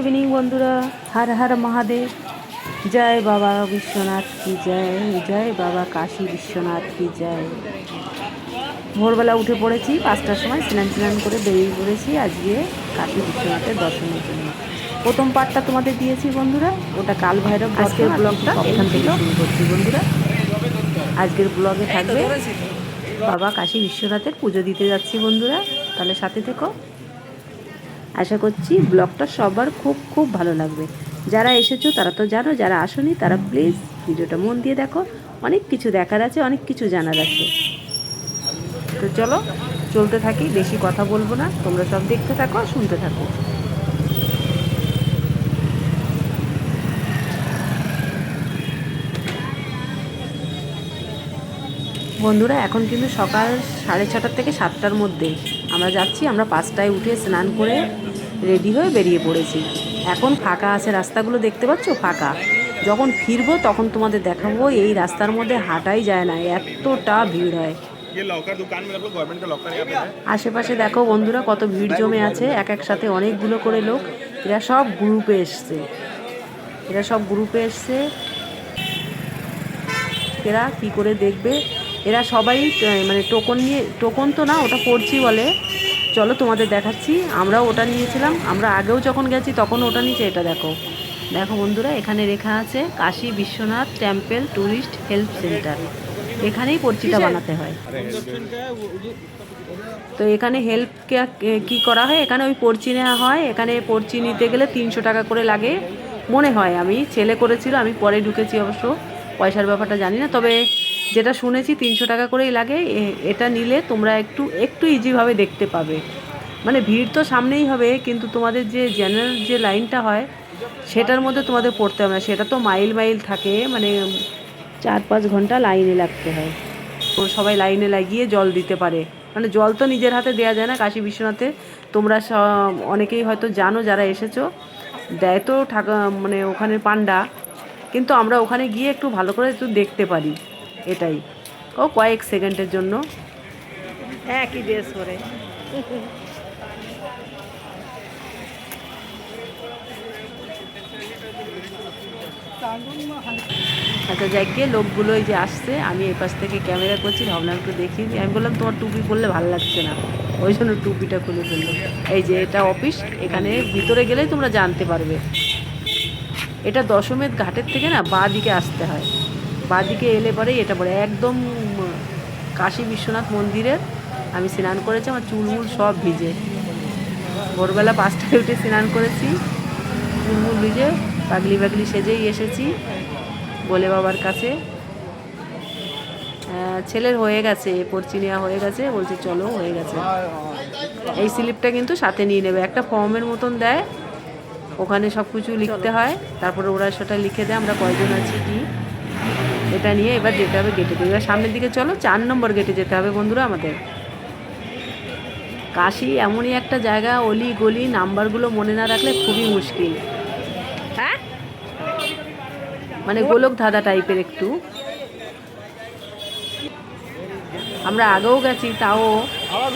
Evening বন্ধুরা। হার হার মহাদেব। জয় বাবা বিশ্বনাথ কি জয়? জয় বাবা কাশী বিশ্বনাথ কি জয়? ভোরবেলা উঠে পড়েছি পাঁচটার সময় স্নান স্নান করে বেরিয়ে পড়েছি আজকে কাশী বিশ্বনাথের দর্শনের জন্য। প্রথম পার্টটা তোমাদের দিয়েছি বন্ধুরা ওটা কাল ভৈরব আজকের ব্লগটা এখান থেকে শুরু করছি বন্ধুরা। আজকের ব্লগে থাকবে বাবা কাশী বিশ্বনাথের পুজো দিতে যাচ্ছি বন্ধুরা তাহলে সাথে থেকো। আশা করছি ব্লগটা সবার খুব খুব ভালো লাগবে। যারা এসেছ তারা তো জানো, যারা আসনি তারা প্লিজ ভিডিওটা মন দিয়ে দেখো। অনেক কিছু দেখার আছে, অনেক কিছু জানার আছে। তো চলো, চলতে থাকি, বেশি কথা বলব না। তোমরা সব দেখতে থাকো, শুনতে থাকো। বন্ধুরা, এখন কিন্তু সকাল সাড়ে ছটার থেকে সাতটার মধ্যে। আমরা যাচ্ছি আমরা পাঁচটায় উঠে স্নান করে রেডি হয়ে বেরিয়ে পড়েছি। এখন ফাঁকা আছে রাস্তাগুলো দেখতে পাচ্ছ? ফাঁকা। যখন ফিরবো তখন তোমাদের দেখাবো এই রাস্তার মধ্যে হাঁটাই যায় না এতটা ভিড় হয়। আশেপাশে দেখো বন্ধুরা কত ভিড় জমে আছে এক একসাথে অনেকগুলো করে লোক। এরা সব গ্রুপে এসছে। এরা সব গ্রুপে এসছে। এরা কী করে দেখবে? এরা সবাই মানে টোকন নিয়ে টোকন তো না ওটা পড়ছি বলে। চলো তোমাদের দেখাচ্ছি আমরাও ওটা নিয়েছিলাম। আমরা আগেও যখন গেছি তখন ওটা নিচে এটা দেখো। দেখো বন্ধুরা এখানে লেখা আছে Kashi Vishwanath temple tourist help centre এখানেই পরিচিতা বানাতে হয়। তো এখানে হেল্প কি করা হয়? এখানে ওই পর্চি নেওয়া হয়। এখানে পর্চি নিতে গেলে তিনশো টাকা করে লাগে। মনে হয় আমি ছেলে করেছিল আমি পরে ঢুকেছি অবশ্য। পয়সার ব্যাপারটা জানি না তবে যেটা শুনেছি তিনশো টাকা করেই লাগে এটা নিলে তোমরা একটু একটু ইজিভাবে দেখতে পাবে। মানে ভিড় তো সামনেই হবে, কিন্তু তোমাদের যে জেনারেল যে লাইনটা হয়, সেটার মধ্যে তোমাদের পড়তে হবে না। সেটা তো মাইল মাইল থাকে মানে চার পাঁচ ঘণ্টা লাইনে লাগতে হয়। তো সবাই লাইনে লাগিয়ে জল দিতে পারে। মানে জল তো নিজের হাতে দেওয়া যায় না, কাশী বিশ্বনাথে। তোমরা অনেকেই হয়তো জানো যারা এসেছ। দেয় তো ঠাকা মানে ওখানে পান্ডা। কিন্তু আমরা ওখানে গিয়ে একটু ভালো করে একটু দেখতে পারি। এটাই। ও কয়েক সেকেন্ডের জন্য। একই ড্রেস পরে। আচ্ছা যাই গিয়ে লোকগুলো এই যে আসছে আমি এই পাশ থেকে ক্যামেরা করছি ভাবলাম একটু দেখি। আমি বললাম তোমার টুপি পরলে ভালো লাগছে না। ওই জন্য টুপিটা খুলে ফেলল। এই যে এটা অফিস এখানে ভিতরে গেলেই তোমরা জানতে পারবে। এটা দশমের ঘাটের থেকে না বাঁ দিকে আসতে হয়। বাঁ দিকে এলে পরেই এটা পড়ে একদম, কাশী বিশ্বনাথ মন্দিরের আমি স্নান করেছি, আমার চুলমুল সব ভিজে। ভোরবেলা পাঁচটায় উঠে স্নান করেছি, চুলমুল ভিজে, পাগলি পাগলি সেজেই এসেছি বলে বাবার কাছে। ছেলের হয়ে গেছে, পড়চি নেওয়া হয়ে গেছে, বলছে চলো হয়ে গেছে। এই স্লিপটা কিন্তু সাথে নিয়ে নেবে, একটা ফর্মের মতন দেয়, ওখানে সব কিছু লিখতে হয়, তারপরে ওরা সেটা লিখে দেয়, আমরা কয়জন আছি কি। এটা নিয়ে এবার যেতে হবে গেটে এবার সামনের দিকে চলো, চার নম্বর গেটে যেতে হবে বন্ধুরা আমাদের। কাশি এমনই একটা জায়গা, অলি গলি নাম্বারগুলো মনে না রাখলে খুবই মুশকিল। হ্যাঁ? মানে গোলক ধাঁধা টাইপের একটু। আমরা আগেও গেছি, তাও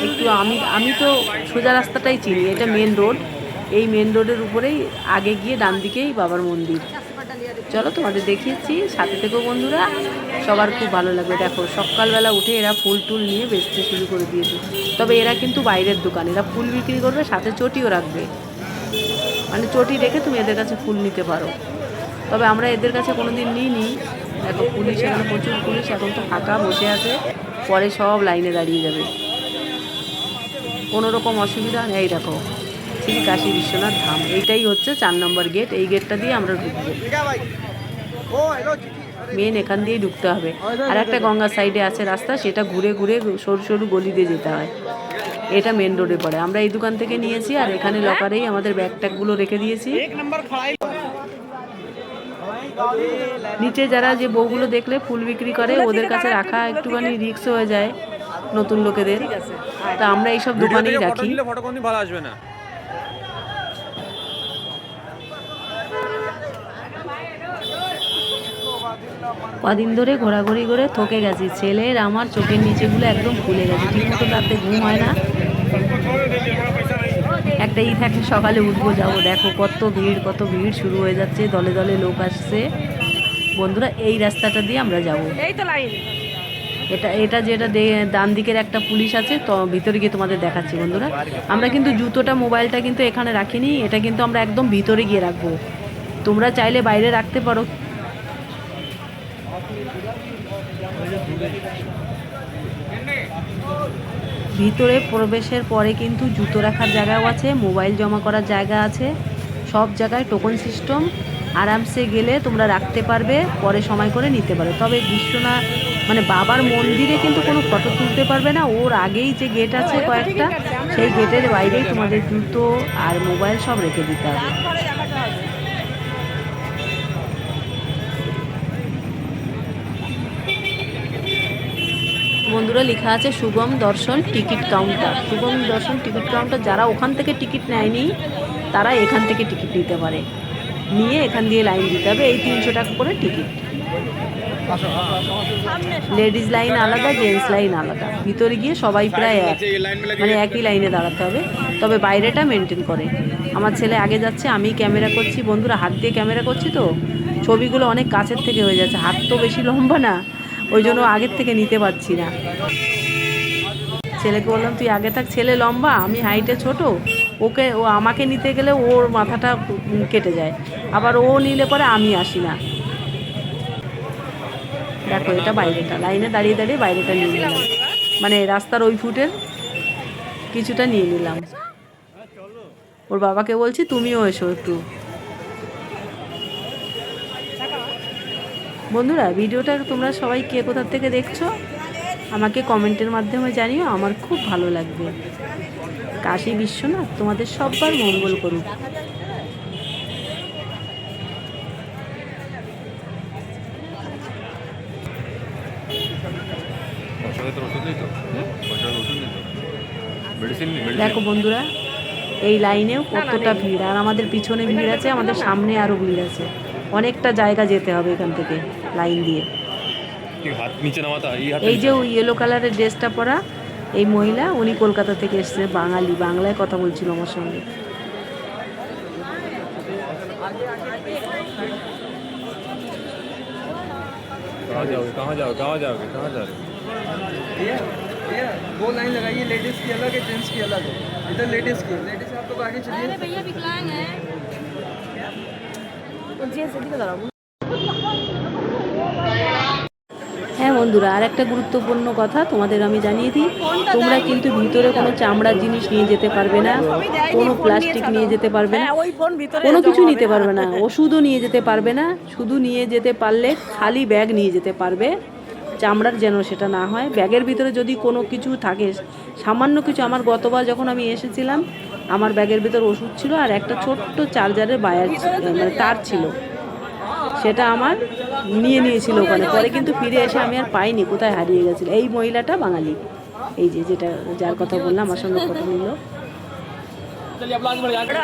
একটু আমি আমি তো সোজা রাস্তাটাই চিনি, এটা মেন রোড এই মেন রোডের উপরেই, আগে গিয়ে ডান দিকেই বাবার মন্দির। চলো তোমাদের দেখিয়েছি। সাথে থেকেও বন্ধুরা। সবার খুব ভালো লাগবে। দেখো, সকালবেলা উঠে এরা ফুল টুল নিয়ে বেচতে শুরু করে দিয়েছে। তবে এরা কিন্তু বাইরের দোকান। এরা ফুল বিক্রি করবে, সাথে চটিও রাখবে। মানে চটি রেখে তুমি এদের কাছে ফুল নিতে পারো। তবে আমরা এদের কাছে কোনো দিন নিইনি। দেখো, পুলিশ এখানে প্রচুর পুলিশ, এখন তো ফাঁকা বসে আছে। পরে সব লাইনে দাঁড়িয়ে যাবে। কোনো রকম অসুবিধা নেই, দেখো। কাশী বিশ্বনাথ ধাম। এইটাই হচ্ছে চার নম্বর গেট এই গেটটা দিয়ে আমরা ঢুকবো। মেন এখান দিয়েই ঢুকতে হবে। আর একটা গঙ্গার সাইডে আছে রাস্তা সেটা ঘুরে ঘুরে সরু সরু গলি দিয়ে যেতে হয়। এটা মেন রোডে পড়ে। আমরা এই দোকান থেকে নিয়েছি আর এখানে লকারেই আমাদের ব্যাগ ট্যাগগুলো রেখে দিয়েছি। নিচে যারা যে বউগুলো দেখলে ফুল বিক্রি করে ওদের কাছে রাখা একটুখানি রিক্স হয়ে যায় নতুন লোকেদের। তা আমরা এইসব দোকানেই রাখি। ফটো কোনদিন ভালো আসবে না। কদিন ধরে ঘোরাঘুরি করে থকে গেছি। ছেলের আমার চোখের নিচেগুলো একদম ফুলে গেছে। ঠিক মতো রাতে ঘুম হয় না। একটা ই থাকে সকালে উঠবো যাব। দেখো কত ভিড় কত ভিড় শুরু হয়ে যাচ্ছে। দলে দলে লোক আসছে। বন্ধুরা এই রাস্তাটা দিয়ে আমরা যাব। এই তো লাইন। এটা এটা যেটা ডান দিকের একটা পুলিশ আছে তো ভিতরে গিয়ে তোমাদের দেখাচ্ছি বন্ধুরা। আমরা কিন্তু জুতোটা মোবাইলটা কিন্তু এখানে রাখিনি। এটা কিন্তু আমরা একদম ভিতরে গিয়ে রাখব। তোমরা চাইলে বাইরে রাখতে পারো। ভিতরে প্রবেশের পরে কিন্তু জুতো রাখার জায়গাও আছে, মোবাইল জমা করার জায়গা আছে। সব জায়গায় টোকন সিস্টেম আরামসে গেলে তোমরা রাখতে পারবে, পরে সময় করে নিতে পারবে। তবে বিশ্বনাথ মানে বাবার মন্দিরে কিন্তু কোনো ফটো তুলতে পারবে না। ওর আগেই যে গেট আছে কয়েকটা, সেই গেটের বাইরেই তোমাদের জুতো আর মোবাইল সব রেখে দিতে পরে হবে। বন্ধুরা লেখা আছে শুভম দর্শন টিকিট কাউন্টার। শুভম দর্শন টিকিট কাউন্টার যারা ওখান থেকে টিকিট নেয়নি তারা এখান থেকে টিকিট নিতে পারে। নিয়ে এখান দিয়ে লাইন দিতে হবে এই তিনশো টাকা করে টিকিট। লেডিস লাইন আলাদা জেন্টস লাইন আলাদা। ভিতরে গিয়ে সবাই প্রায় এক মানে একই লাইনে দাঁড়াতে হবে। তবে বাইরেটা মেনটেন করে। আমার ছেলে আগে যাচ্ছে আমি ক্যামেরা করছি। বন্ধুরা হাত দিয়ে ক্যামেরা করছি তো? ছবিগুলো অনেক কাছের থেকে হয়ে যাচ্ছে। হাত তো বেশি লম্বা না। ওই জন্য আগের থেকে নিতে পারছি না। ছেলেকে বললাম, তুই আগে থাক, ছেলে লম্বা, আমি হাইটে ছোট। ওকে, ও আমাকে নিতে গেলে ওর মাথাটা কেটে যায়। আবার ও নিলে পরে আমি আসি না। দেখো, এটা বাইরেটা। লাইনে দাঁড়িয়ে দাঁড়িয়ে বাইরেটা নিয়ে নিলাম। মানে রাস্তার ওই ফুটের কিছুটা নিয়ে নিলাম। ওর বাবাকে বলছি, তুমিও এসো একটু। বন্ধুরা ভিডিওটা তোমরা সবাই কে কোথা থেকে দেখছ? আমাকে কমেন্টের মাধ্যমে জানিও আমার খুব ভালো লাগবে। কাশী বিশ্বনাথ তোমাদের সববার মঙ্গল করুক। দেখো বন্ধুরা এই লাইনেও কতটা ভিড় আর আমাদের পিছনে ভিড় আছে আমাদের সামনে আরও ভিড় আছে। অনেকটা জায়গা যেতে হবে এখান থেকে। লাইন দিয়ে মেডিসিন হাত নিচে নামাতা এই হাত এই যে ইয়েলো কালারের ড্রেসটা পরা এই মহিলা উনি কলকাতা থেকে এসছে বাঙালি বাংলায় কথা বলছিল আমার সঙ্গে कहाँ जाओगे कहाँ जाओगे कहाँ जाओगे कहाँ जा रहे हो ये ये दो लाइन लगाइए लेडीज की अलग है जेंट्स की अलग है इधर लेडीज की लेडीज आप लोग आगे चलिए भैया विकलांग है হ্যাঁ বন্ধুরা আর একটা গুরুত্বপূর্ণ কথা তোমাদের আমি জানিয়ে দিই, তোমরা কিন্তু ভিতরে কোনো চামড়ার জিনিস নিয়ে যেতে পারবে না, কোনো প্লাস্টিক নিয়ে যেতে পারবে না, কোনো কিছু নিতে পারবে না, ওষুধও নিয়ে যেতে পারবে না, শুধু নিয়ে যেতে পারলে খালি ব্যাগ নিয়ে যেতে পারবে, চামড়ার যেন সেটা না হয়। ব্যাগের ভিতরে যদি কোনো কিছু থাকে, সামান্য কিছু, আমার গতবার যখন আমি এসেছিলাম, আমার ব্যাগের ভিতর ওষুধ ছিল আর একটা ছোট্ট চার্জারের বায়ার মানে তার ছিল। সেটা আমার নিয়ে নিয়েছিল ওখানে। পরে কিন্তু ফিরে এসে আমি আর পাইনি, কোথায় হারিয়ে গেছিল। এই মহিলাটা বাঙালি। এই যে যেটা, যার কথা বললাম, আমার সঙ্গে কথা নিল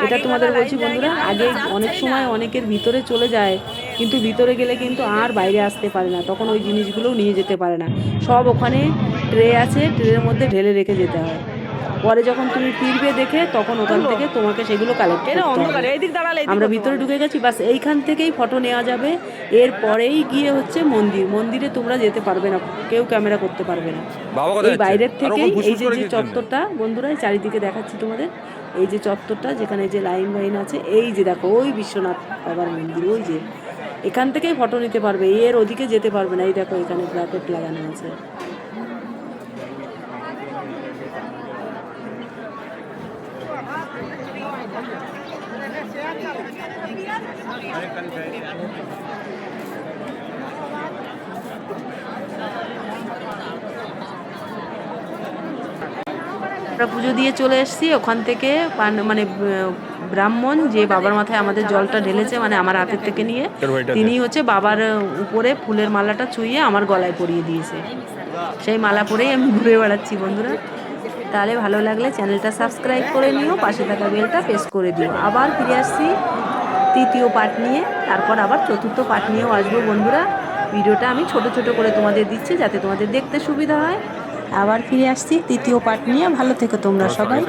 এটা তোমাদের বলছি বন্ধুরা, আগে অনেক সময় অনেকের ভিতরে চলে যায়, কিন্তু ভিতরে গেলে কিন্তু আর বাইরে আসতে পারে না। তখন ওই জিনিসগুলোও নিয়ে যেতে পারে না। সব ওখানে ট্রে আছে, ট্রের মধ্যে ঢেলে রেখে যেতে হয়। পরে যখন তুমি ফিরবে দেখে তখন ওখান থেকে তোমাকে সেগুলো কালেক্ট করতে হবে। এইদিক দাঁড়ালে আমরা ভিতরে ঢুকে গেছি বাস এইখান থেকেই ফটো নেওয়া যাবে। এর পরেই গিয়ে হচ্ছে মন্দির। মন্দিরে তোমরা যেতে পারবে না কেউ ক্যামেরা করতে পারবে না। বাবা এই বাইরের থেকেই এই যে যে চত্বরটা বন্ধুরা এই চারিদিকে দেখাচ্ছি তোমাদের। এই যে চত্বরটা যেখানে যে লাইন লাইন আছে এই যে দেখো ওই বিশ্বনাথ বাবার মন্দির ওই যে। এখান থেকেই ফটো নিতে পারবে এর ওদিকে যেতে পারবে না। এই দেখো এখানে ব্র্যাকেট লাগানো আছে। আমরা পুজো দিয়ে চলে এসেছি। ওখান থেকে মানে ব্রাহ্মণ যে বাবার মাথায় আমাদের জলটা ঢেলেছে মানে আমার হাতের থেকে নিয়ে তিনি হচ্ছে বাবার উপরে ফুলের মালাটা চুইয়ে আমার গলায় পরিয়ে দিয়েছে। সেই মালা পরেই আমি ঘুরে বেড়াচ্ছি বন্ধুরা। তাহলে ভালো লাগলে চ্যানেলটা সাবস্ক্রাইব করে নিও পাশে থাকা বেলটা প্রেস করে দিও। আবার ফিরে আসছি তৃতীয় পার্ট নিয়ে তারপর আবার চতুর্থ পার্ট নিয়েও আসব বন্ধুরা। ভিডিওটা আমি ছোট ছোট করে তোমাদের দিচ্ছি যাতে তোমাদের দেখতে সুবিধা হয়। আবার ফিরে আসছি তৃতীয় পার্ট নিয়ে। ভালো থেকো তোমরা সবাই।